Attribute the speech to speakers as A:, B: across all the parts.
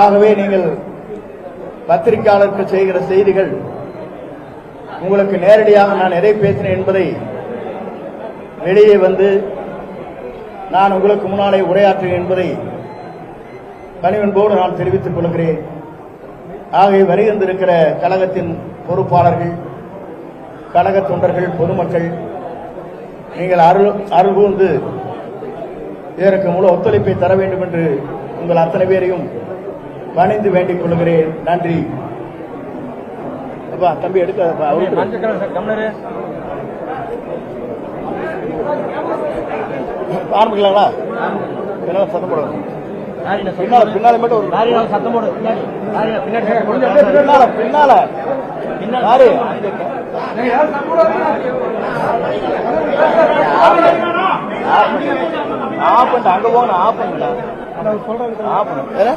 A: ஆகவே நீங்கள் பத்திரிகையாளருக்கு செய்கிற செய்திகள் உங்களுக்கு நேரடியாக நான் எதை பேசினேன் என்பதை வெளியே வந்து நான் உங்களுக்கு முன்னாலே உரையாற்றுகிறேன் என்பதை கனிவன்போடு நான் தெரிவித்துக் கொள்கிறேன். ஆகவே வருகின்றிருக்கிற கழகத்தின் பொறுப்பாளர்கள் கழக தொண்டர்கள் பொதுமக்கள் நீங்கள் அருள் அருள் கூர்ந்து இதற்கு முழு ஒத்துழைப்பை தர வேண்டும் என்று உங்கள் அத்தனை பேரையும் பணிந்து வேண்டிக் கொள்கிறேன். நன்றி. அப்பா தம்பி எடுக்காதப்பா ஆரம்பிக்கலாங்களா? பின்னால சத்தம் போடுங்க பின்னால பின்னால மட்டும் ஒரு
B: சத்தம் போடு.
A: பின்னால பின்னால யாரு? ஆஃப் பண்ணிட்டு அங்க போங்க ஆஃப் பண்ணல ஆஃப் பண்ணு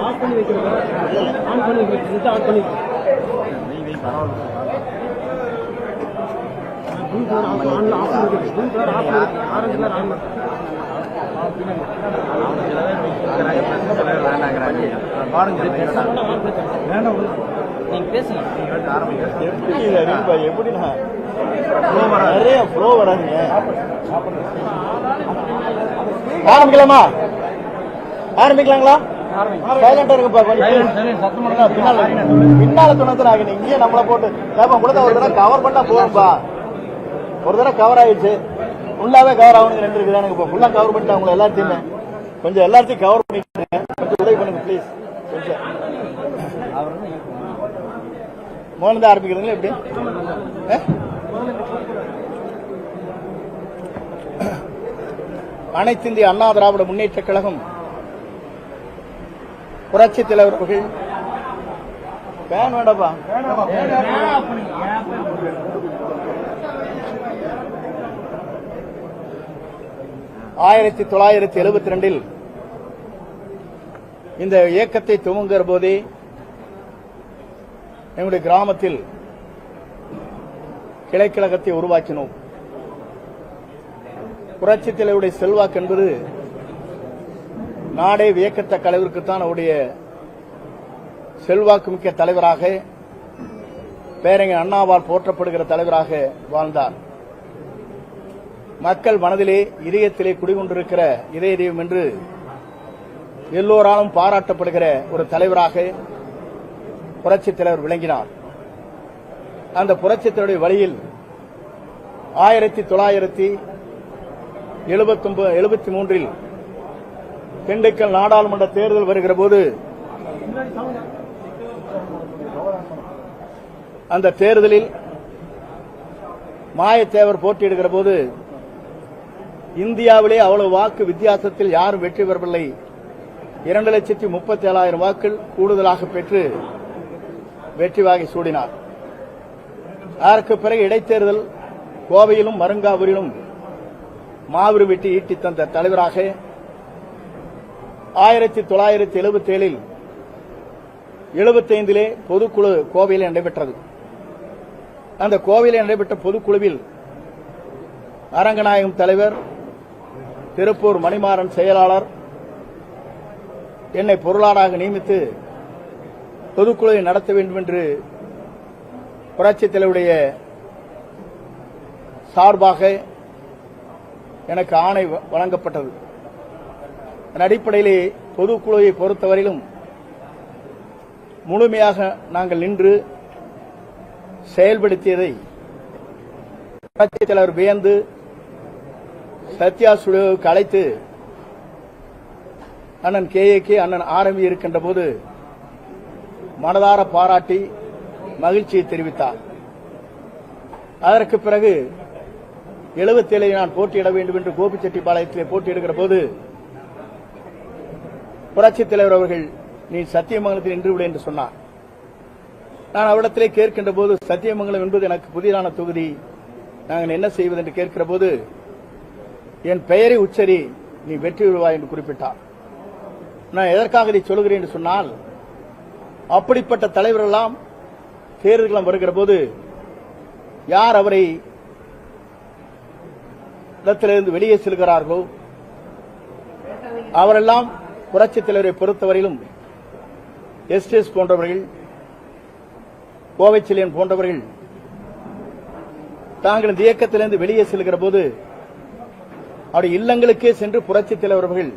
B: ஆஃப் பண்ணி வைக்கிறேன் ஆன் பண்ணி வைக்கிறேன் ஆன் பண்ணி ப்ளூ கலர் ஆஃப் ஆஃப் பண்ணி வைக்கிறேன் ப்ளூ ஆஃப் பண்ணி ஆரஞ்சு கலர் ஆன் வேண்டாம் நீங்க பேசுங்க.
A: எப்படி இது அறிவுப்பா எப்படி நான் நிறைய ஃப்ளோ வராதுங்க ஆரம்பிக்கலாமா ஆரம்பிக்கலாங்களா சைலண்டா இருக்குப்பா கொஞ்சம் பின்னால பின்னால துணத்துல ஆகின இங்கேயே நம்மள போட்டு ஏப்பா கூட ஒரு தடவை கவர் பண்ணா போதும்பா. ஒரு தடவை கவர் ஆயிடுச்சு. ஃபுல்லாவே கவர் ஆகணுங்க ரெண்டு இருக்குது எனக்கு இப்போ ஃபுல்லா கவர் பண்ணிட்டு அவங்கள எல்லாத்தையுமே கொஞ்சம் எல்லாத்தையும் கவர் பண்ணிட்டு கொஞ்சம் உதவி பண்ணுங்க ப்ளீஸ் கொஞ்சம் முதல்ல ஆரம்பிக்கிறதுங்களா எப்படி? அனைத்திந்திய அனைத்து இந்திய அண்ணா திராவிட முன்னேற்ற கழகம் புரட்சி தலைவர் அவர்கள். ஆயிரத்தி தொள்ளாயிரத்தி எழுபத்தி ரெண்டில் இந்த இயக்கத்தை துவங்குகிற போதே எங்களுடைய கிராமத்தில் கிளைக்கழகத்தை உருவாக்கினோம். புரட்சி தலைவருடைய செல்வாக்கு என்பது நாடே வியக்கத்தக்க அளவிற்குத்தான் அவருடைய செல்வாக்கு மிக்க தலைவராக பேரறிஞர் அண்ணாவால் போற்றப்படுகிற தலைவராக வாழ்ந்தார். மக்கள் மனதிலே இதயத்திலே குடிகொண்டிருக்கிற இதய தெய்வம் என்று எல்லோராலும் பாராட்டப்படுகிற ஒரு தலைவராக புரட்சித் தலைவர் விளங்கினார். அந்த புரட்சித்தலைவருடைய வழியில் ஆயிரத்தி தொள்ளாயிரத்தி எழுபத்தொன்பது எழுபத்தி மூன்றில் திண்டுக்கல் நாடாளுமன்ற தேர்தல் வருகிற போது அந்த தேர்தலில் மாயத்தேவர் போட்டியிடுகிற போது இந்தியாவிலே அவ்வளவு வாக்கு வித்தியாசத்தில் யாரும் வெற்றி பெறவில்லை. இரண்டு லட்சத்தி முப்பத்தி ஏழாயிரம் வாக்கள் கூடுதலாக பெற்று வெற்றி வாகை சூடினார். அதற்கு பிறகு இடைத்தேர்தல் கோவையிலும் மருங்காவூரிலும் மாவிரு வெட்டி ஈட்டி தந்த தலைவராக ஆயிரத்தி தொள்ளாயிரத்தி எழுபத்தி ஏழில் எழுபத்தைந்திலே பொதுக்குழு கோவையில் நடைபெற்றது. அந்த கோவையில் நடைபெற்ற பொதுக்குழுவில் அரங்கநாயகம் தலைவர் திருப்பூர் மணிமாறன் செயலாளர் என்னை பொருளாளராக நியமித்து பொதுக்குழுவை நடத்த வேண்டும் என்று புரட்சித் தலைவருடைய சார்பாக எனக்கு ஆணை வ- வழங்கப்பட்டது. அதன் அடிப்படையிலே பொதுக்குழுவை பொறுத்தவரையிலும் முழுமையாக நாங்கள் நின்று செயல்படுத்தியதை புரட்சித் தலைவர் வியந்து சத்யா ஸ்டுடியோவுக்கு அழைத்து அண்ணன் கே கே அண்ணன் ஆரம்பி இருக்கின்ற போது மனதார பாராட்டி மகிழ்ச்சியை தெரிவித்தார். அதற்கு பிறகு எழுபத்தேழில் நான் போட்டியிட வேண்டும் என்று கோபிச்செட்டிப்பாளையத்திலே போட்டியிடுகிற போது புரட்சித் தலைவர் அவர்கள் நீ சத்தியமங்கலத்தில் நின்று விடு என்று சொன்னார். நான் அவரிடத்திலே கேட்கின்ற போது சத்தியமங்கலம் என்பது எனக்கு புதிதான தொகுதி. நாங்கள் என்ன செய்வது? என்று கேட்கிற போது என் பெயரை உச்சரி நீ வெற்றி விடுவாய் என்று குறிப்பிட்டார். நான் எதற்காக இதை சொல்கிறேன் என்று சொன்னால் அப்படிப்பட்ட தலைவரெல்லாம் தேர்தல்களம் வருகிற போது யார் அவரை இடத்திலிருந்து வெளியே செல்கிறார்களோ அவரெல்லாம் புரட்சித் தலைவரை பொறுத்தவரையிலும் எஸ்டிஎஸ் போன்றவர்கள் கோவை செல்லியன் போன்றவர்கள் தாங்கள் இந்த இயக்கத்திலிருந்து வெளியே செல்கிற போது அவருடைய இல்லங்களுக்கே சென்று புரட்சித் தலைவர்கள்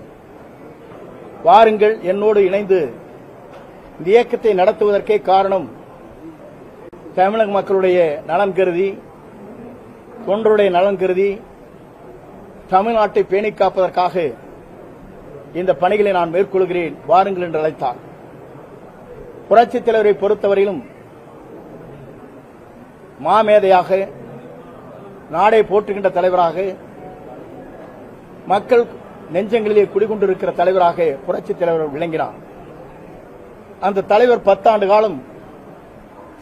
A: வாருங்கள் என்னோடு இணைந்து இந்த இயக்கத்தை நடத்துவதற்கே காரணம் தமிழக மக்களுடைய நலன் கருதி தொண்டருடைய நலன் கருதி தமிழ்நாட்டை பேணி காப்பதற்காக இந்த பணிகளை நான் மேற்கொள்கிறேன் வாருங்கள் என்று அழைத்தார். புரட்சித் தலைவரை பொறுத்தவரையிலும் மாமேதையாக நாடை போற்றுகின்ற தலைவராக மக்கள் நெஞ்சங்களிலே குடிகொண்டிருக்கிற தலைவராக புரட்சித் தலைவர் விளங்கினார். அந்த தலைவர் பத்தாண்டு காலம்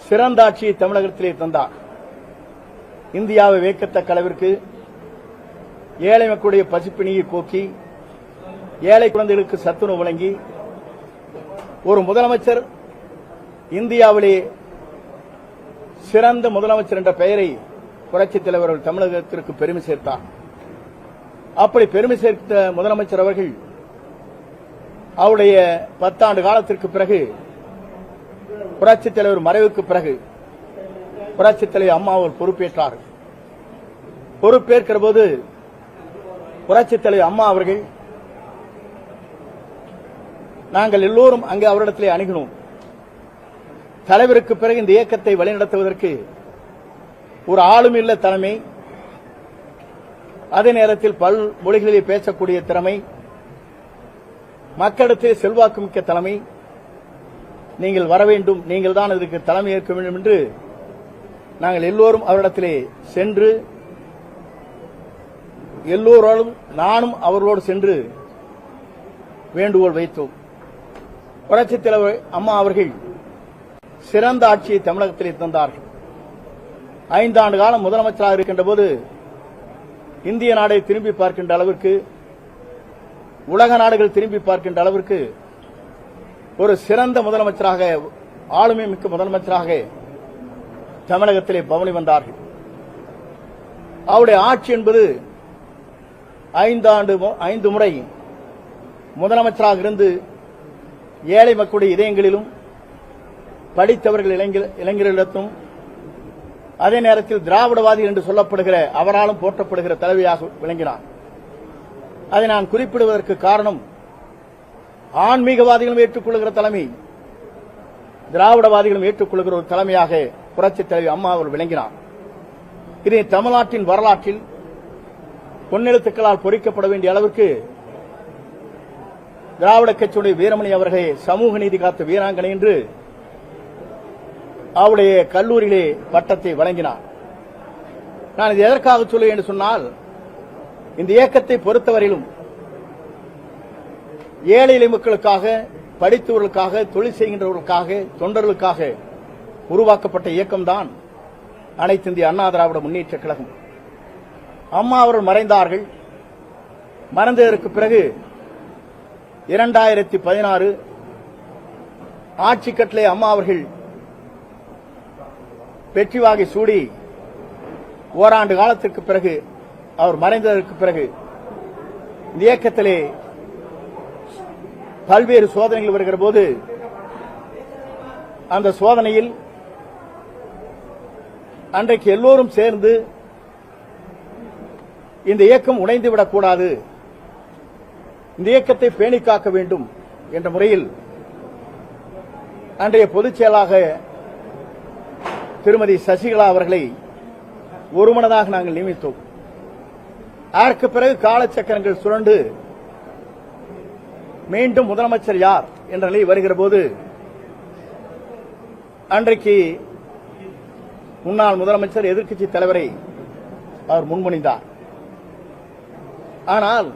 A: சிறந்த ஆட்சியை தமிழகத்திலே தந்தார். இந்தியாவை வேக்கத்தக்க அளவிற்கு ஏழை மக்களுடைய பசிப்பிணியை போக்கி ஏழை குழந்தைகளுக்கு சத்துணவு வழங்கி ஒரு முதலமைச்சர் இந்தியாவிலே சிறந்த முதலமைச்சர் என்ற பெயரை புரட்சித் தலைவர் தமிழகத்திற்கு பெருமை சேர்த்தார். அப்படி பெருமை சேர்த்த முதலமைச்சர் அவர்கள் அவருடைய பத்தாண்டு காலத்திற்கு பிறகு புரட்சித் தலைவர் மறைவுக்கு பிறகு புரட்சித் தலைவர் அம்மா அவர் பொறுப்பேற்றார். பொறுப்பேற்கிற போது புரட்சித் தலைவர் அம்மா அவர்கள் நாங்கள் எல்லோரும் அங்கே அவரிடத்திலே அணுகினோம். தலைவருக்கு பிறகு இந்த இயக்கத்தை வழிநடத்துவதற்கு ஒரு ஆளுமில்ல தலைமை. அதே நேரத்தில் பல் மொழிகளிலே பேசக்கூடிய திறமை மக்களிடத்தில் செல்வாக்கு மிக்க தலைமை. நீங்கள் வர வேண்டும். நீங்கள் தான் இதற்கு தலைமை ஏற்க வேண்டும் என்று நாங்கள் எல்லோரும் அவரிடத்திலே சென்று எல்லோரோடும் நானும் அவர்களோடு சென்று வேண்டுகோள் வைத்தோம். புரட்சித் தலைவர் அம்மா அவர்கள் சிறந்த ஆட்சியை தமிழகத்திலே தந்தார்கள். ஐந்தாண்டு காலம் முதலமைச்சராக இருக்கின்ற போது இந்திய நாடை திரும்பி பார்க்கின்ற அளவிற்கு உலக நாடுகள் திரும்பி பார்க்கின்ற அளவிற்கு ஒரு சிறந்த முதலமைச்சராக ஆளுமை மிக்க முதலமைச்சராக தமிழகத்திலே பவனி வந்தார்கள். அவருடைய ஆட்சி என்பது ஐந்தாண்டு ஐந்து முறை முதலமைச்சராக இருந்து ஏழை மக்களுடைய இதயங்களிலும் படித்தவர்கள் இளைஞர் இளைஞர்களிடத்தும் அதே நேரத்தில் திராவிடவாதி என்று சொல்லப்படுகிற அவராலும் போற்றப்படுகிற தலைவியாக விளங்கினார். அதை நான் குறிப்பிடுவதற்கு காரணம் ஆன்மீகவாதிகளும் ஏற்றுக்கொள்கிற தலைமை திராவிடவாதிகளும் ஏற்றுக்கொள்கிற ஒரு தலைமையாக புரட்சித் தலைவி அம்மா அவர் விளங்கினார். இதை தமிழ்நாட்டின் வரலாற்றில் பொன்னெழுத்துக்களால் பொறிக்கப்பட வேண்டிய அளவிற்கு திராவிட கட்சியுடைய வீரமணி அவர்களே சமூக நீதி காத்த வீராங்கனை என்று அவருடைய கல்லூரியிலே பட்டத்தை வழங்கினார். நான் இது எதற்காக சொல்லுவேன் என்று சொன்னால் இந்த இயக்கத்தை பொறுத்தவரையிலும் ஏழை எளிய மக்களுக்காக படித்தவர்களுக்காக தொழில் செய்கின்றவர்களுக்காக தொண்டர்களுக்காக உருவாக்கப்பட்ட இயக்கம்தான் அனைத்து இந்திய அண்ணா திராவிட முன்னேற்ற கழகம். அம்மா அவர்கள் மறைந்தார்கள். மறைந்ததற்கு பிறகு இரண்டாயிரத்தி பதினாறு ஆட்சிக்கட்டிலே அம்மா அவர்கள் வெற்றி வாகை சூடி ஓராண்டு காலத்திற்கு பிறகு அவர் மறைந்ததற்கு பிறகு இந்த இயக்கத்திலே பல்வேறு சோதனைகள் வருகிற போது அந்த சோதனையில் அன்றைக்கு எல்லோரும் சேர்ந்து இந்த இயக்கம் உடைந்துவிடக் கூடாது இந்த இயக்கத்தை பேணி காக்க வேண்டும் என்ற முறையில் அன்றைய பொதுச் செயலாக திருமதி சசிகலா அவர்களை ஒருமனதாக நாங்கள் நியமித்தோம். அதற்கு பிறகு காலச்சக்கரங்கள் சுரண்டு மீண்டும் முதலமைச்சர் யார் என்ற நிலை வருகிற போது அன்றைக்கு முன்னாள் முதலமைச்சர் எதிர்க்கட்சி தலைவரை அவர் முன்மொழிந்தார். ஆனால்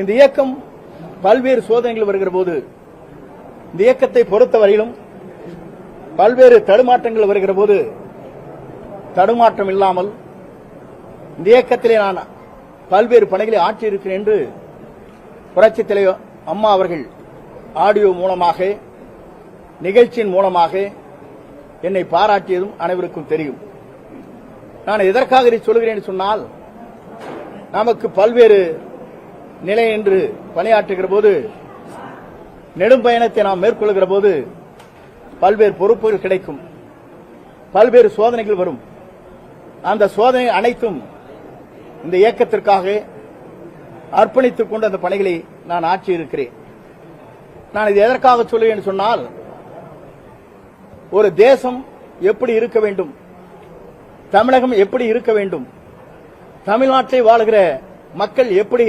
A: இந்த இயக்கம் பல்வேறு சோதனைகள் வருகிற போது இந்த இயக்கத்தை பொறுத்தவரையிலும் பல்வேறு தடுமாற்றங்கள் வருகிற போது தடுமாற்றம் இல்லாமல் இந்த இயக்கத்திலே நான் பல்வேறு பணிகளை ஆற்றியிருக்கிறேன் என்று புரட்சித் தலைவர் அம்மா அவர்கள் ஆடியோ மூலமாக நிகழ்ச்சியின் மூலமாக என்னை பாராட்டியதும் அனைவருக்கும் தெரியும். நான் எதற்காக இதை சொல்கிறேன் சொன்னால் நமக்கு பல்வேறு நிலை என்று பணியாற்றுகிற போது நெடும் பயணத்தை நாம் மேற்கொள்கிற போது பல்வேறு பொறுப்புகள் கிடைக்கும். பல்வேறு சோதனைகள் வரும். அந்த சோதனை அனைத்தும் இந்த இயக்கத்திற்காக அர்ப்பணித்துக் கொண்டு அந்த பணிகளை நான் ஆட்சி இருக்கிறேன் நான் இது எதற்காக சொல்லுவேன் என்று சொன்னால் ஒரு தேசம் எப்படி இருக்க வேண்டும் தமிழகம் எப்படி இருக்க வேண்டும் தமிழ்நாட்டில் வாழுகிற மக்கள் எப்படி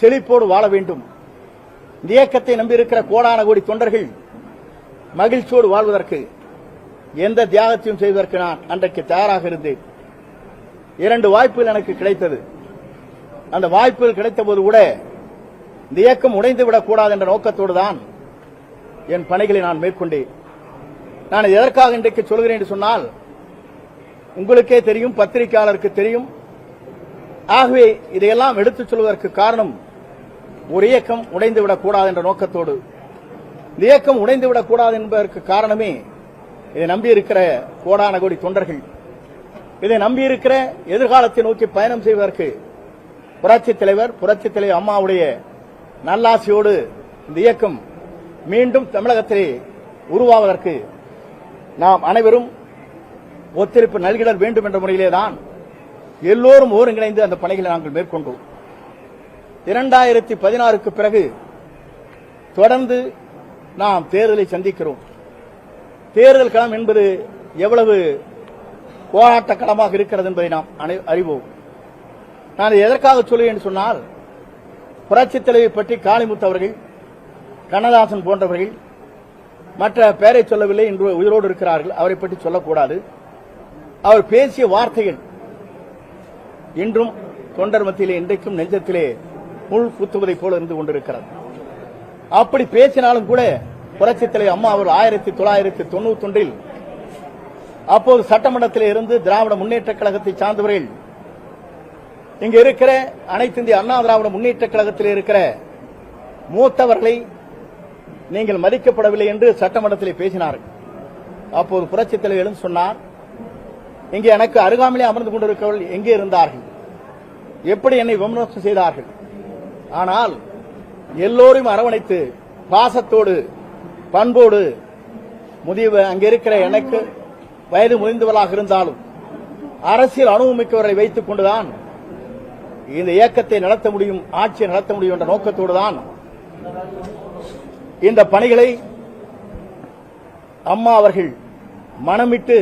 A: செழிப்போடு வாழ வேண்டும் இந்த இயக்கத்தை நம்பியிருக்கிற கோடான கோடி தொண்டர்கள் மகிழ்ச்சியோடு வாழ்வதற்கு எந்த தியாகத்தையும் செய்வதற்கு நான் அன்றைக்கு தயாராக இருந்தேன். இரண்டு வாய்ப்புகள் எனக்கு கிடைத்தது. அந்த வாய்ப்புகள் கிடைத்த போது கூட இந்த இயக்கம் உடைந்து விடக்கூடாது என்ற நோக்கத்தோடு தான் என் பணிகளை நான் மேற்கொண்டேன். நான் எதற்காக இன்றைக்கு சொல்கிறேன் என்று சொன்னால் உங்களுக்கே தெரியும் பத்திரிகையாளருக்கு தெரியும். ஆகவே இதையெல்லாம் எடுத்துச் சொல்வதற்கு காரணம் ஒரு இயக்கம் உடைந்து விடக்கூடாது என்ற நோக்கத்தோடு. இந்த இயக்கம் உடைந்து விடக்கூடாது என்பதற்கு காரணமே இதை நம்பியிருக்கிற கோடான கோடி தொண்டர்கள். இதை நம்பியிருக்கிற எதிர்காலத்தை நோக்கி பயணம் செய்வதற்கு புரட்சித் தலைவர் புரட்சித் தலைவர் அம்மாவுடைய நல்லாசியோடு இந்த இயக்கம் மீண்டும் தமிழகத்திலே உருவாவதற்கு நாம் அனைவரும் ஒத்துழைப்பு நல்கிடல் வேண்டும் என்ற முறையிலே தான் எல்லோரும் ஒருங்கிணைந்து அந்த பணிகளை நாங்கள் மேற்கொண்டோம். இரண்டாயிரத்தி பதினாறுக்கு பிறகு தொடர்ந்து நாம் தேர்தலை சந்திக்கிறோம். தேர்தல் களம் என்பது எவ்வளவு போராட்ட களமாக இருக்கிறது என்பதை நாம் அனை- அறிவோம். நான் எதற்காக சொல்லுவேன் என்று சொன்னால் புரட்சி தலைவை பற்றி காளிமுத்து அவர்கள் கண்ணதாசன் போன்றவர்கள் மற்ற பெயரை சொல்லவில்லை என்று உயிரோடு இருக்கிறார்கள் அவரை பற்றி சொல்லக்கூடாது. அவர் பேசிய வார்த்தைகள் இன்றும் தொண்டர் மத்தியிலே இன்றைக்கும் நெஞ்சத்திலே முள் குத்துவதை போல இருந்து கொண்டிருக்கிறது. அப்படி பேசினாலும் கூட புரட்சித்தலை தலைவர் அம்மா அவர் ஆயிரத்தி தொள்ளாயிரத்தி தொண்ணூத்தி ஒன்றில் அப்போது சட்டமன்றத்தில் இருந்து திராவிட முன்னேற்ற கழகத்தை சார்ந்தவர்கள் இங்க இருக்கிற அனைத்து இந்திய அண்ணா திராவிட முன்னேற்ற கழகத்தில் இருக்கிற மூத்தவர்களை நீங்கள் மதிக்கப்படவில்லை என்று சட்டமன்றத்தில் பேசினார்கள் அப்போது புரட்சித் தலைவர் சொன்னார் இங்கே எனக்கு அருகாமையிலே அமர்ந்து கொண்டிருக்கவர்கள் எங்கே இருந்தார்கள்? எப்படி என்னை விமர்சனம் செய்தார்கள்? ஆனால் எல்லோரையும் அரவணைத்து பாசத்தோடு பண்போடு முதிய அங்கே இருக்கிற எனக்கு வயது முதிர்ந்தவர்களாக இருந்தாலும் அரசியல் அனுபவமிக்கவர்களை வைத்துக் கொண்டுதான் இந்த இயக்கத்தை நடத்த முடியும் ஆட்சியை நடத்த முடியும் என்ற நோக்கத்தோடு தான் இந்த பணிகளை அம்மா அவர்கள் மனமிட்டு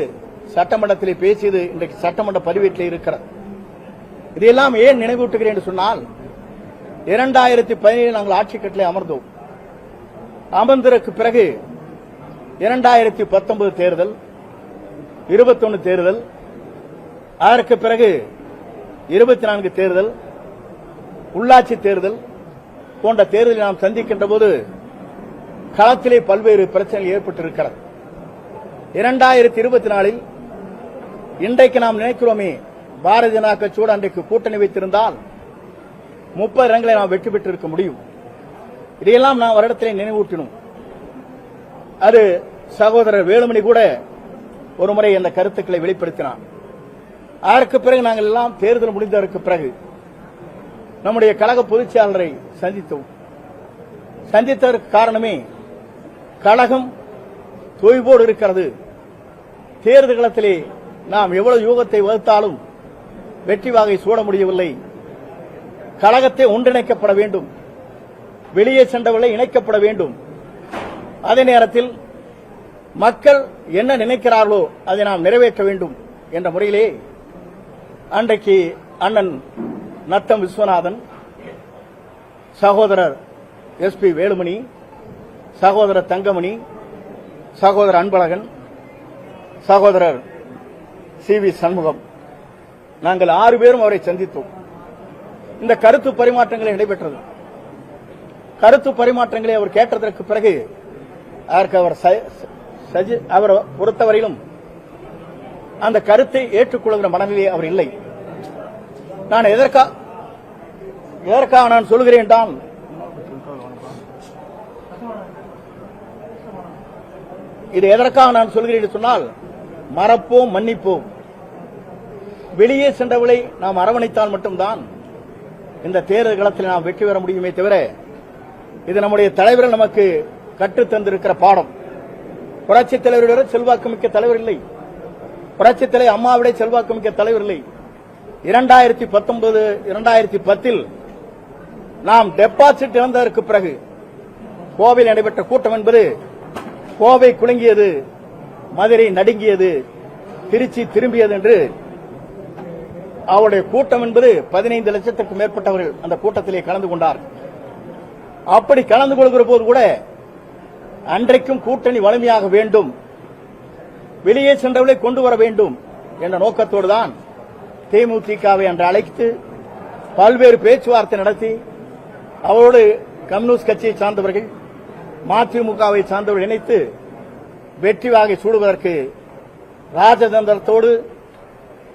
A: சட்டமன்றத்தில் பேசியது இன்றைக்கு சட்டமன்ற பதிவேட்டில் இருக்கிறது. இதையெல்லாம் ஏன் நினைவூட்டுகிறேன் என்று சொன்னால் இரண்டாயிரத்தி பதினேழு நாங்கள் ஆட்சி கட்டளை அமர்ந்தோம். அமர்ந்ததற்கு பிறகு இரண்டாயிரத்தி பத்தொன்பது தேர்தல் இருபத்தொன்னு தேர்தல். அதற்கு பிறகு இருபத்தி நான்கு தேர்தல். உள்ளாட்சி தேர்தல் போன்ற தேர்தலை நாம் சந்திக்கின்ற போது களத்திலே பல்வேறு பிரச்சனைகள் ஏற்பட்டிருக்கிறது. இரண்டாயிரத்தி இருபத்தி நாலில் இன்றைக்கு நாம் நினைக்கிறோமே பாரதிய ஜனதா கட்சியோடு அன்றைக்கு கூட்டணி வைத்திருந்தால் முப்பது இடங்களை நாம் வெற்றி பெற்றிருக்க முடியும். இதையெல்லாம் நாம் வருடத்திலே நினைவூட்டினோம். அது சகோதரர் வேலுமணி கூட ஒரு முறை அந்த கருத்துக்களை வெளிப்படுத்தினார் அதற்கு பிறகு நாங்கள் எல்லாம் தேர்தல் முடிந்ததற்கு பிறகு நம்முடைய கழக பொதுச்செயலரை சந்தித்தோம். சந்தித்ததற்கு காரணமே கழகம் தொய்வோடு இருக்கிறது. தேர்தல் களத்திலே நாம் எவ்வளவு யூகத்தை வகுத்தாலும் வெற்றி வாகை சூட முடியவில்லை. கழகத்தை ஒன்றிணைக்கப்பட வேண்டும். வெளியே சென்றவர்களை இணைக்கப்பட வேண்டும். அதே நேரத்தில் மக்கள் என்ன நினைக்கிறார்களோ அதை நாம் நிறைவேற்ற வேண்டும் என்ற முறையிலே அன்றைக்கு அண்ணன் நத்தம் விஸ்வநாதன் சகோதரர் எஸ் பி வேலுமணி சகோதரர் தங்கமணி சகோதரர் அன்பழகன் சகோதரர் சி வி சண்முகம். நாங்கள் ஆறு பேரும் அவரை சந்தித்தோம். இந்த கருத்து பரிமாற்றங்களை நடைபெற்றது. கருத்து பரிமாற்றங்களை அவர் கேட்டதற்கு பிறகு அதற்கு அவர் ச- சஜி- அவரை பொறுத்தவரையிலும் அந்த கருத்தை ஏற்றுக்கொள்கிற மனநிலை அவர் இல்லை. நான் எதற்கா எதற்காக நான் சொல்கிறேன் என்றால் இது எதற்காக நான் சொல்கிறேன் என்று சொன்னால் மறப்போம் மன்னிப்போம். வெளியே சென்றவளை நாம் அரவணைத்தால் மட்டும்தான் இந்த தேர்தல் களத்தில் நாம் வெற்றி பெற முடியுமே தவிர இது நம்முடைய தலைவர்கள் நமக்கு கற்றுத் தந்திருக்கிற பாடம். புரட்சித் தலைவரோட செல்வாக்குமிக்க தலைவர் இல்லை. புரட்சித் தலைவர் அம்மாவிட செல்வாக்குமிக்க தலைவர் இல்லை. இரண்டாயிரத்தி பத்தொன்பது இரண்டாயிரத்தி பத்தில் நாம் டெபாசிட் இழந்ததற்கு பிறகு கோவையில் நடைபெற்ற கூட்டம் என்பது கோவை குலுங்கியது மதுரை நடுங்கியது திருச்சி திரும்பியது என்று அவருடைய கூட்டம் என்பது பதினைந்து லட்சத்திற்கும் மேற்பட்டவர்கள் அந்த கூட்டத்திலே கலந்து கொண்டார். அப்படி கலந்து கொள்கிற போது கூட அன்றைக்கும் கூட்டணி வலிமையாக வேண்டும். வெளியே சென்றவர்களை கொண்டு வர வேண்டும் என்ற நோக்கத்தோடு தான் தேமுதிகவை அன்று அழைத்து பல்வேறு பேச்சுவார்த்தை நடத்தி அவரோடு கம்யூனிஸ்ட் கட்சியை சார்ந்தவர்கள் மதிமுகவை சார்ந்தவர்கள் இணைத்து வெற்றி வாகை சூடுவதற்கு ராஜதந்திரத்தோடு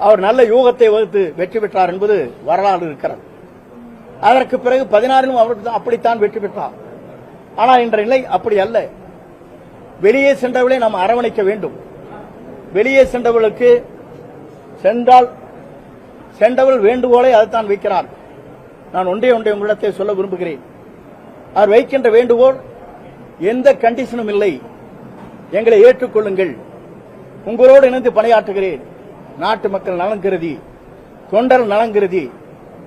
A: அவர் நல்ல யூகத்தை வகுத்து வெற்றி பெற்றார் என்பது வரலாறு இருக்கிறது. அதற்கு பிறகு பதினாறிலும் அவர் அப்படித்தான் வெற்றி பெற்றார். ஆனால் இன்ற நிலை அப்படி அல்ல. வெளியே சென்றவர்களை நாம் அரவணைக்க வேண்டும். வெளியே சென்றவர்களுக்கு சென்றால் சென்றவர்கள் வேண்டுகோளை அதைத்தான் வைக்கிறார். நான் ஒன்றே ஒன்றை உங்களிடத்தை சொல்ல விரும்புகிறேன். அவர் வைக்கின்ற வேண்டுகோள் எந்த கண்டிஷனும் இல்லை. எங்களை ஏற்றுக்கொள்ளுங்கள். உங்களோடு இணைந்து பணியாற்றுகிறேன். நாட்டு மக்கள் நலன் கருதி தொண்டர் நலன் கருதி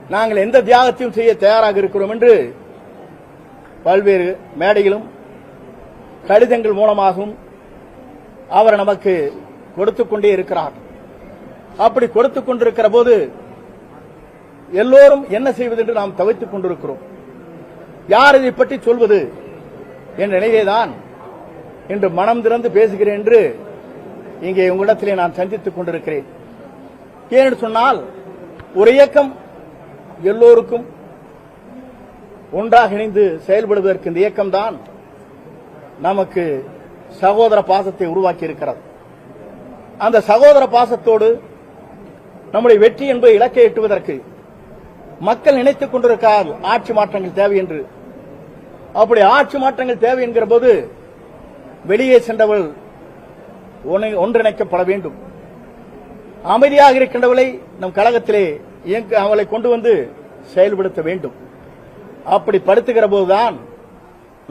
A: நாங்கள் எந்த தியாகத்தையும் செய்ய தயாராக இருக்கிறோம் என்று பல்வேறு மேடையிலும் கடிதங்கள் மூலமாகவும் அவர் நமக்கு கொடுத்துக் கொண்டே இருக்கிறார். அப்படி கொடுத்துக் கொண்டிருக்கிற போது எல்லோரும் என்ன செய்வது என்று நாம் தவித்துக் கொண்டிருக்கிறோம். யார் இதை பற்றி சொல்வது? என் நிலையிலேதான் இன்று மனம் திறந்து பேசுகிறேன் என்று இங்கே உங்களிடத்திலே நான் சந்தித்துக் கொண்டிருக்கிறேன். ஏன்னு சொன்னால் ஒரு இயக்கம் எல்லோருக்கும் ஒன்றாக இணைந்து செயல்படுவதற்கு இந்த இயக்கம்தான் நமக்கு சகோதர பாசத்தை உருவாக்கி இருக்கிறது அந்த சகோதர பாசத்தோடு நம்முடைய வெற்றி என்பது இலக்கை எட்டுவதற்கு மக்கள் நினைத்துக் கொண்டிருக்கிறார் ஆட்சி மாற்றங்கள் தேவை என்று. அப்படி ஆட்சி மாற்றங்கள் தேவை என்கிற போது வெளியே சென்றவள் ஒன்றிணைக்கப்பட வேண்டும். அமைதியாக இருக்கின்றவளை நம் கழகத்திலே அவளை கொண்டு வந்து செயல்படுத்த வேண்டும். அப்படி படுத்துகிற போதுதான்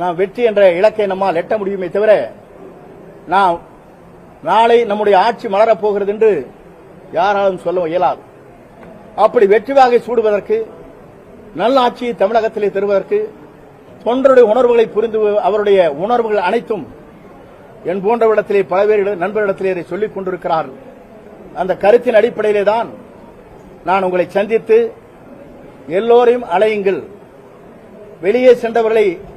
A: நாம் வெற்றி என்ற இலக்கை நம்மால் எட்ட முடியுமே தவிர நாம் நாளை நம்முடைய ஆட்சி மலரப் போகிறது என்று யாராலும் சொல்ல இயலாது. அப்படி வெற்றி வாகை சூடுவதற்கு நல்ல ஆட்சியை தமிழகத்திலே தருவதற்கு தொண்டருடைய உணர்வுகளை புரிந்து அவருடைய உணர்வுகள் அனைத்தும் என் போன்றவரிடத்திலே பல பேர் நண்பரிடத்திலே இதை சொல்லிக் கொண்டிருக்கிறார்கள். அந்த கருத்தின் அடிப்படையிலே தான் நான் உங்களை சந்தித்து எல்லோரையும் அலையுங்கள் வெளியே சென்றவர்களை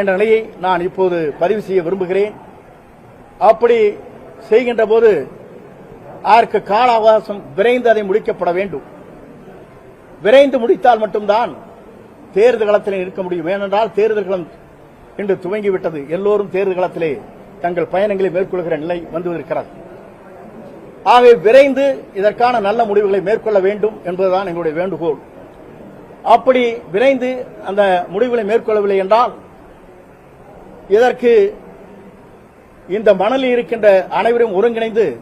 A: என்ற நிலையை நான் இப்போது பதிவு செய்ய விரும்புகிறேன். அப்படி செய்கின்ற போது அதற்கு கால அவகாசம் விரைந்து அதை முடிக்கப்பட வேண்டும். விரைந்து முடித்தால் மட்டும்தான் தேர்தல் களத்தில் இருக்க முடியும். ஏனென்றால் தேர்தல் களம் இன்று துவங்கிவிட்டது. எல்லோரும் தேர்தல் களத்திலே தங்கள் பயணங்களை மேற்கொள்கிற நிலை வந்துவிருக்கிறது ஆகவே விரைந்து இதற்கான நல்ல முடிவுகளை மேற்கொள்ள வேண்டும் என்பதுதான் எங்களுடைய வேண்டுகோள். அப்படி விரைந்து அந்த முடிவுகளை மேற்கொள்ளவில்லை என்றால் இதற்கு இந்த மணலில் இருக்கின்ற அனைவரும் ஒருங்கிணைந்து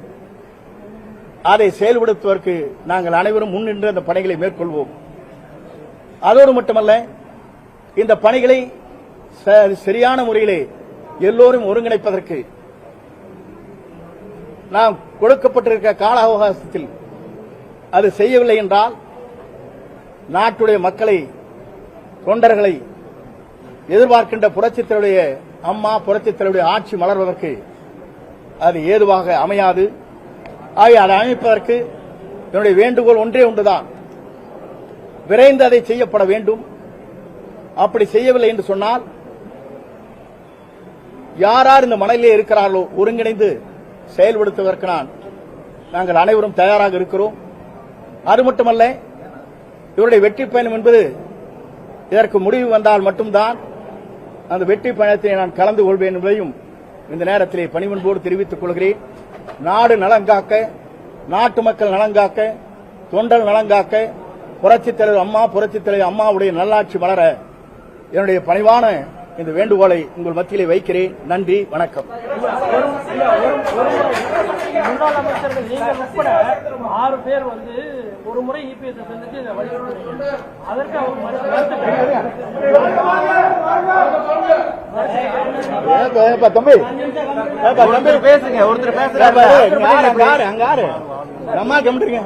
A: அதை செயல்படுத்துவதற்கு நாங்கள் அனைவரும் முன்னின்று அந்த பணிகளை மேற்கொள்வோம். அதோடு மட்டுமல்ல இந்த பணிகளை ச- சரியான முறையிலே எல்லோரும் ஒருங்கிணைப்பதற்கு நாம் கொடுக்கப்பட்டிருக்கிற கால அவகாசத்தில் அது செய்யவில்லை என்றால் நாட்டுடைய மக்களை தொண்டர்களை எதிர்பார்க்கின்ற புரட்சித்தருடைய அம்மா புரட்சித்தருடைய ஆட்சி மலர்வதற்கு அது ஏதுவாக அமையாது. ஆகிய அதை அமைப்பதற்கு என்னுடைய வேண்டுகோள் ஒன்றே ஒன்றுதான். விரைந்து அதை செய்யப்பட வேண்டும். அப்படி செய்யவில்லை என்று சொன்னால் யார் யார் இந்த மணலிலே இருக்கிறார்களோ ஒருங்கிணைந்து செயல்படுத்துவதற்கு நான் நாங்கள் அனைவரும் தயாராக இருக்கிறோம். அது மட்டுமல்ல இவருடைய வெற்றி பயணம் என்பது இதற்கு முடிவு வந்தால் மட்டும்தான் அந்த வெற்றி பயணத்தை நான் கலந்து கொள்வேன் என்பதையும் இந்த நேரத்திலே பணிவன்போடு தெரிவித்துக் கொள்கிறேன். நாடு நலங்காக்க நாட்டு மக்கள் நலங்காக்க தொண்டல் நலங்காக்க புரட்சித் தலைவர் அம்மா புரட்சித் தலைவர் அம்மாவுடைய நல்லாட்சி வளர என்னுடைய பணிவான இந்த வேண்டுகோளை உங்கள் மத்தியிலே வைக்கிறேன். நன்றி வணக்கம்.
B: முன்னாள் அமைச்சர்கள் நீங்கள் உட்பட ஆறு பேர் வந்து ஒரு முறை இபிஎஸ் இதை வலியுறுத்துறீங்க அதற்கு அவர்
A: தம்பி.
C: பேசுங்க ஒருத்தர்
A: ஆறு, அங்க. நம்ம கம்பிடுங்க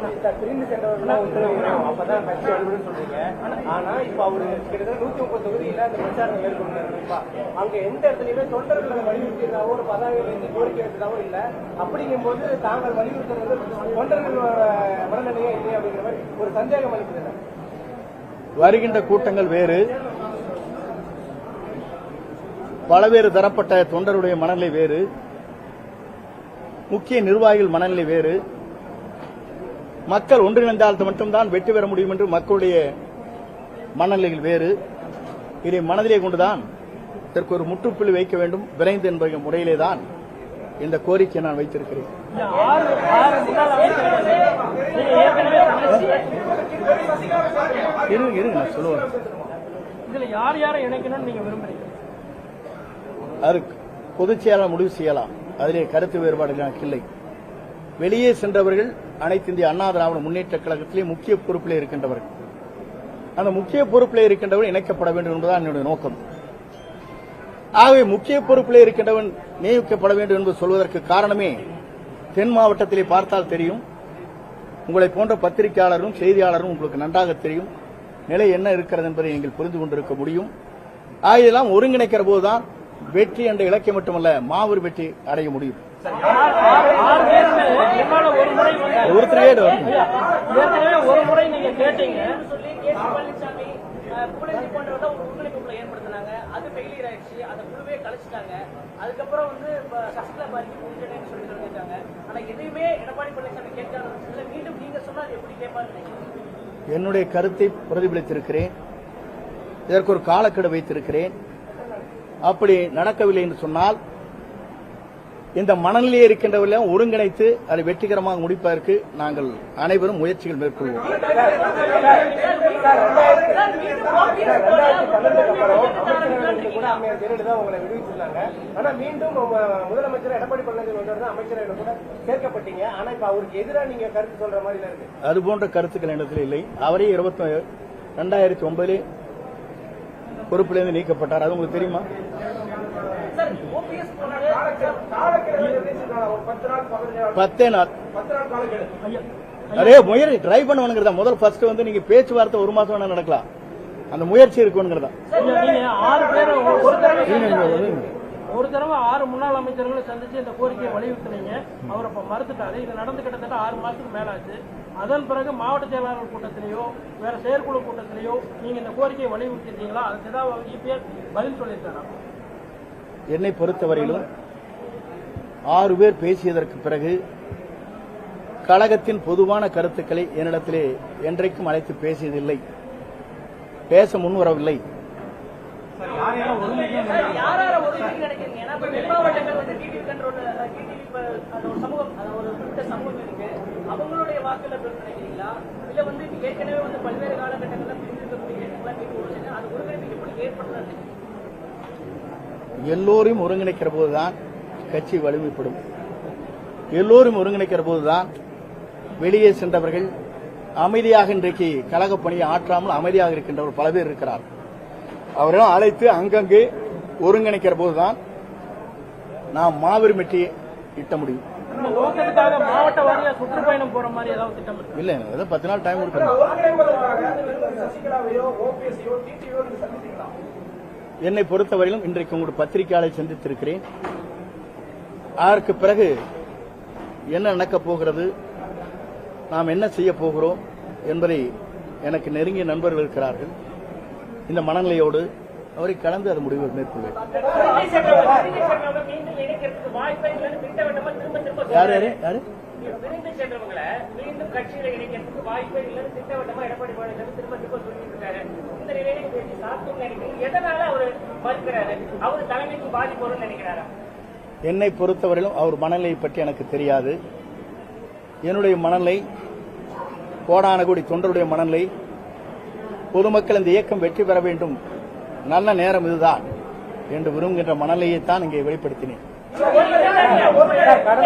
C: ஆனா இப்ப அவரு கிட்டத்தட்ட நூத்தி முப்பது தொகுதியில அந்த பிரச்சாரம் மேற்கொண்டாருப்பா அங்க எந்த இடத்துலயுமே தொண்டர்களை வலியுறுத்தியதாவோ ஒரு பதாகை வைத்து கோரிக்கை வைத்ததாவோ இல்ல. அப்படிங்கும்போது தாங்கள் வலியுறுத்துறது தொண்டர்கள் மனநிலையே இல்லையா அப்படிங்கிற மாதிரி ஒரு சந்தேகம் அளிக்குது
A: வருகின்ற கூட்டங்கள் வேறு. பலவேறு தரப்பட்ட தொண்டருடைய மனநிலை வேறு. முக்கிய நிர்வாகிகள் மனநிலை வேறு. மக்கள் ஒன்றிணைந்தால் மட்டும்தான் வெற்றி பெற முடியும் என்று மக்களுடைய மனநிலைகள் வேறு. இதை மனதிலே கொண்டுதான் இதற்கு ஒரு முற்றுப்புள்ளி வைக்க வேண்டும். விரைந்து என்பது முறையிலே தான் இந்த கோரிக்கையை நான் வைத்திருக்கிறேன். இருங்க இருங்க நான் சொல்லுவேன். அதுக்கு பொதுச் செயலாளர் முடிவு செய்யலாம். அதிலே கருத்து வேறுபாடு எனக்கு இல்லை. வெளியே சென்றவர்கள் அனைத்து இந்திய அண்ணா திராவிட முன்னேற்ற கழகத்திலே முக்கிய பொறுப்பில் இருக்கின்றவர்கள். அந்த முக்கிய பொறுப்பில் இருக்கின்றவர்கள் இணைக்கப்பட வேண்டும் என்பதுதான் என்னுடைய நோக்கம். ஆகவே முக்கிய பொறுப்பில் இருக்கின்றவன் நியமிக்கப்பட வேண்டும் என்று சொல்வதற்கு காரணமே தென் மாவட்டத்திலே பார்த்தால் தெரியும். உங்களை போன்ற பத்திரிகையாளரும் செய்தியாளரும் உங்களுக்கு நன்றாக தெரியும். நிலை என்ன இருக்கிறது என்பதை நீங்கள் புரிந்து கொண்டிருக்க முடியும். ஆக இதெல்லாம் ஒருங்கிணைக்கிற போதுதான் வெற்றி என்ற இலக்கியம் மட்டுமல்ல மாபெரும் வெற்றி அடைய முடியும். ஒருத்தரே.
B: ஏற்கனவே ஒரு முறை நீங்க கேட்டீங்க.
D: சொல்லி கே சி பழனிசாமி அஹ், புகழேந்தி போன்றவர்கள் ஒரு ஒருங்கிணைப்பு குழுவை ஏற்படுத்தினாங்க. அது ஃபெயிலியர் ஆயிடுச்சு. அந்த குழுவே கழிச்சிட்டாங்க அதுக்கப்புறம் வந்து இப்ப சசிகலா பாரிக்கு முடிஞ்சிட்டேன்னு சொல்லி சொல்லியிருக்காங்க. ஆனா எதையுமே எடப்பாடி பழனிசாமி கேட்காத பட்சத்துல மீண்டும் நீங்க சொன்னா அது எப்படி கேட்பாருன்னு நினைக்கிறீங்க?
A: என்னுடைய கருத்தை பிரதிபலித்திருக்கிறேன். இதற்கு ஒரு காலக்கெடு வைத்திருக்கிறேன். அப்படி நடக்கவில்லை என்று சொன்னால் இந்த மனநிலையை இருக்கின்றவர்களையும் ஒருங்கிணைத்து அதை வெற்றிகரமாக முடிப்பதற்கு நாங்கள் அனைவரும் முயற்சிகள் மேற்கொள்வோம்.
C: மீண்டும்
A: அது போன்ற கருத்துக்கள் இடத்தில் இல்லை. அவரே இருபத்தி ரெண்டாயிரத்தி ஒன்பதிலே பொறுப்பிலிருந்து நீக்கப்பட்டார். அது உங்களுக்கு தெரியுமா
D: சார் ஓபிஎஸ் போனாரு
C: காலக்கெடு நிர்ணயிச்சிருக்காங்க. ஒரு பத்து நாள்.
A: அதே முயற்சி ட்ரை பண்ணுவனுங்கிறதா. முதல் ஃபர்ஸ்ட் வந்து நீங்க பேச்சுவார்த்தை ஒரு மாசம் வேணா நடக்கலாம். அந்த முயற்சி இருக்குங்கிறதா
B: ஐயா, நீங்க ஆறு பேரை ஒரு- தடவை ஆறு முன்னாள் அமைச்சர்களை சந்திச்சு இந்த கோரிக்கையை வலியுறுத்தினீங்க. அவர் அப்ப மறுத்துட்டாரு. இது நடந்து கிட்டத்தட்ட ஆறு மாசத்துக்கு மேல ஆச்சு அதன் பிறகு மாவட்ட செயலாளர் கூட்டத்திலேயோ வேற செயற்குழு கூட்டத்திலேயோ நீங்க இந்த கோரிக்கையை வலியுறுத்திருக்கீங்களா? அதுக்கு ஏதாவது பதில் சொல்லியிருக்காரா?
A: என்னை பொறுத்தவரையிலும் ஆறு பேர் பேசியதற்கு பிறகு கழகத்தின் பொதுவான கருத்துக்களை என்னிடத்திலே என்றைக்கும் அழைத்து பேசியதில்லை. பேச முன்வரவில்லை. எல்லோரையும் ஒருங்கிணைக்கிற போதுதான் கட்சி வலிமைப்படும். எல்லோரும் ஒருங்கிணைக்கிற போதுதான் வெளியே சென்றவர்கள் அமைதியாக இன்றைக்கு கழகப் பணியை ஆற்றாமல் அமைதியாக இருக்கின்றவர் பல பேர் இருக்கிறார். அவர்களும் அழைத்து அங்கங்கே ஒருங்கிணைக்கிற போதுதான் நாம் மாபெரும் வெற்றியை இட்ட முடியும்.
B: சுற்றுப்பயணம் போற மாதிரி ஏதாவது திட்டம்
A: இல்ல பத்து நாள் டைம் கொடுக்கணும். என்னை பொறுத்தவரையிலும் இன்றைக்கு உங்களுடைய பத்திரிகையாளரை சந்தித்திருக்கிறேன். அதற்கு பிறகு என்ன நடக்கப் போகிறது? நாம் என்ன செய்ய போகிறோம் என்பதை எனக்கு நெருங்கிய நண்பர்கள் இருக்கிறார்கள். இந்த மனநிலையோடு அவரை கலந்து அது முடிவு மேற்கொள்வேன். யார் யாரு யாரு? என்னை பொறுத்தவரையிலும் அவர் மனநிலையை பற்றி எனக்கு தெரியாது. என்னுடைய மனநிலை கோடான கோடி தொண்டருடைய மனநிலை பொதுமக்கள் இந்த இயக்கம் வெற்றி பெற வேண்டும். நல்ல நேரம் இதுதான் என்று விரும்புகின்ற மனநிலையைத்தான் இங்கே வெளிப்படுத்தினேன்.
C: கடந்த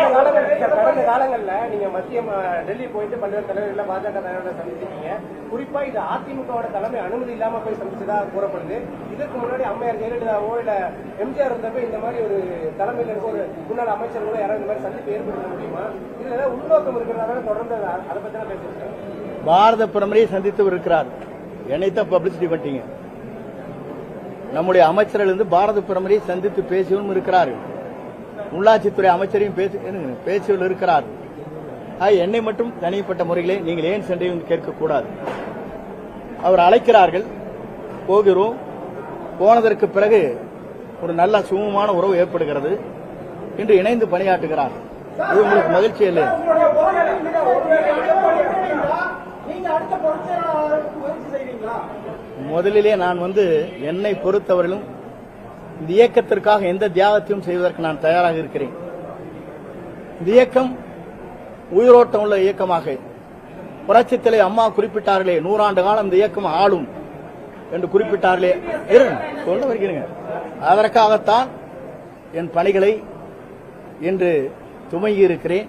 C: காலங்கள் கடந்த காலங்கள்ல நீங்க மத்திய ம- டெல்லி போயிட்டு பல்வேறு தலைவர்கள் பாஜக தலைவர்களை சந்திச்சிருக்கீங்க. குறிப்பா இது அதிமுகவோட தலைமை அனுமதி இல்லாம போய் சந்திச்சதா கூறப்படுது. இதற்கு முன்னாடி அம்மையார் ஜெயலலிதாவோ இல்ல எம்ஜிஆர் இருந்தப்ப இந்த மாதிரி ஒரு தலைமையில இருக்க ஒரு முன்னாள் அமைச்சர்களோ யாராவது இந்த மாதிரி சந்திப்பு ஏற்படுத்த முடியுமா? இதுல ஏதாவது உள்நோக்கம் இருக்கிறதால தொடர்ந்து அதை அதை பத்தி தான் பேசிருக்கேன்
A: பாரத பிரதமரை சந்தித்து இருக்கிறார். என்னைத்தான் பப்ளிசிட்டி பண்ணிட்டீங்க நம்முடைய அமைச்சர்கள் இருந்து பாரத பிரதமரை சந்தித்து பேசியும் இருக்கிறார்கள். உள்ளாட்சித்துறை அமைச்சரையும் பேசி பேசியவர்கள் இருக்கிறார். என்னை மட்டும் தனிப்பட்ட முறையிலே நீங்கள் ஏன் சென்றீர்கள் கேட்கக்கூடாது? அவர் அழைக்கிறார்கள் போகிறோம். போனதற்கு பிறகு ஒரு நல்ல சுமூகமான உறவு ஏற்படுகிறது. இன்று இணைந்து பணியாற்றுகிறார். இது உங்களுக்கு மகிழ்ச்சி இல்லை முதலிலே நான் வந்து என்னை பொறுத்தவரையிலும் இந்த இயக்கத்திற்காக எந்த தியாகத்தையும் செய்வதற்கு நான் தயாராக இருக்கிறேன். இந்த இயக்கம் உயிரோட்டம் உள்ள இயக்கமாக. புரட்சித்தலை அம்மா குறிப்பிட்டார்களே நூறாண்டு காலம் இந்த இயக்கம் ஆளும் என்று குறிப்பிட்டார்களே. சொல்ல வருகிறேங்க. அதற்காகத்தான் என் பணிகளை இன்று துவங்கி இருக்கிறேன்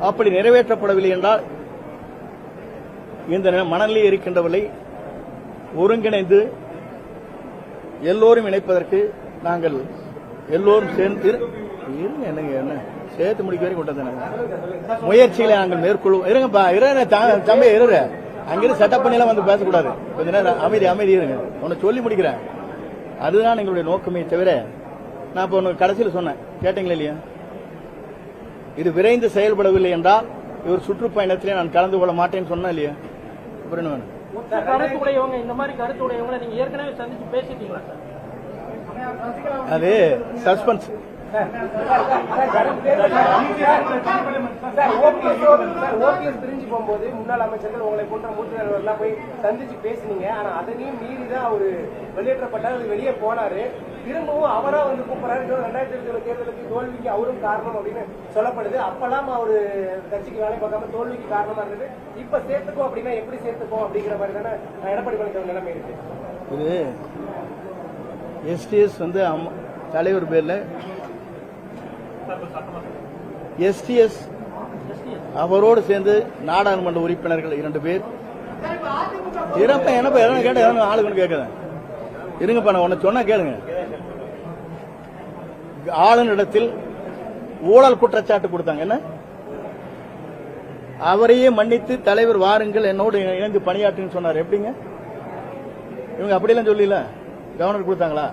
A: அப்படி நிறைவேற்றப்படவில்லை என்றால் இந்த நி- மணலில் இருக்கின்றவர்களை ஒருங்கிணைந்து எல்லோரும் இணைப்பதற்கு நாங்கள் எல்லோரும் சேர்ந்து இருங்க என்னங்க என்ன? சேர்த்து முடிக்க வரைக்கும் கொண்டது முயற்சிகளை நாங்கள் மேற்கொள்வோம். இருங்கப்பா இருங்க தம்பி இருங்க. அங்கிருந்து செட்டப் பண்ணிலாம் வந்து பேசக்கூடாது. கொஞ்ச நேரம் அமைதி அமைதி இருங்க. உன்னை சொல்லி முடிக்கிறேன். அதுதான் எங்களுடைய நோக்கமே தவிர நான் இப்போ உனக்கு கடைசியில் சொன்னேன். கேட்டீங்களா இல்லையா? இது விரைந்து செயல்படவில்லை என்றால் இவர் சுற்றுப்பயணத்திலே நான் கலந்து கொள்ள மாட்டேன்னு சொன்னேன் இல்லையா? அப்புறம் என்ன வேணும்?
B: ஒத்த கருத்து உடையவங்க இந்த மாதிரி கருத்து உடையவங்களை நீங்க ஏற்கனவே சந்திச்சு பேசிட்டீங்களா
A: அது சஸ்பென்ஸ்.
C: ஓபிஎஸ் பிரிஞ்சு போகும்போது முன்னாள் அமைச்சர்கள் உங்களை போன்ற மூத்த தலைவர்கள்லாம் போய் சந்திச்சு பேசுனீங்க. ஆனா அதனையும் மீறி தான் அவரு வெளியேற்றப்பட்டார் அது வெளியே போனாரு. திரும்பவும் அவரா வந்து கூப்பிடுறாரு. ரெண்டாயிரத்தி இருபத்தி தேர்தலுக்கு தோல்விக்கு அவரும் காரணம் அப்படின்னு சொல்லப்படுது. அப்பெல்லாம் அவரு கட்சிக்கு வேலை பார்க்காம தோல்விக்கு காரணமா இருந்தது. இப்ப சேர்த்துக்கோ அப்படின்னா எப்படி சேர்த்துக்கோ அப்படிங்கிற மாதிரி தானே எடப்பாடி பழனிசாமி நிலைமை இருக்கு.
A: இது எஸ்டிஎஸ் வந்து அம்மா- தலைவர் பேர்ல எஸ்டிஎஸ் அவரோடு சேர்ந்து நாடாளுமன்ற உறுப்பினர்கள் இரண்டு பேர். இருப்ப என்னப்பா எதனா கேட்ட எதனா ஆளுங்கன்னு கேட்குறேன் இருங்கப்பா நான் உன்னை சொன்னா கேளுங்க. ஆளுநரிடத்தில் ஊழல் குற்றச்சாட்டு கொடுத்தாங்க. என்ன? அவரையே மன்னித்து தலைவர் வாருங்கள் என்னோடு இணைந்து பணியாற்றுன்னு சொன்னார். எப்படிங்க? இவங்க அப்படியெல்லாம் சொல்லல? கவர்னர் கொடுத்தாங்களா?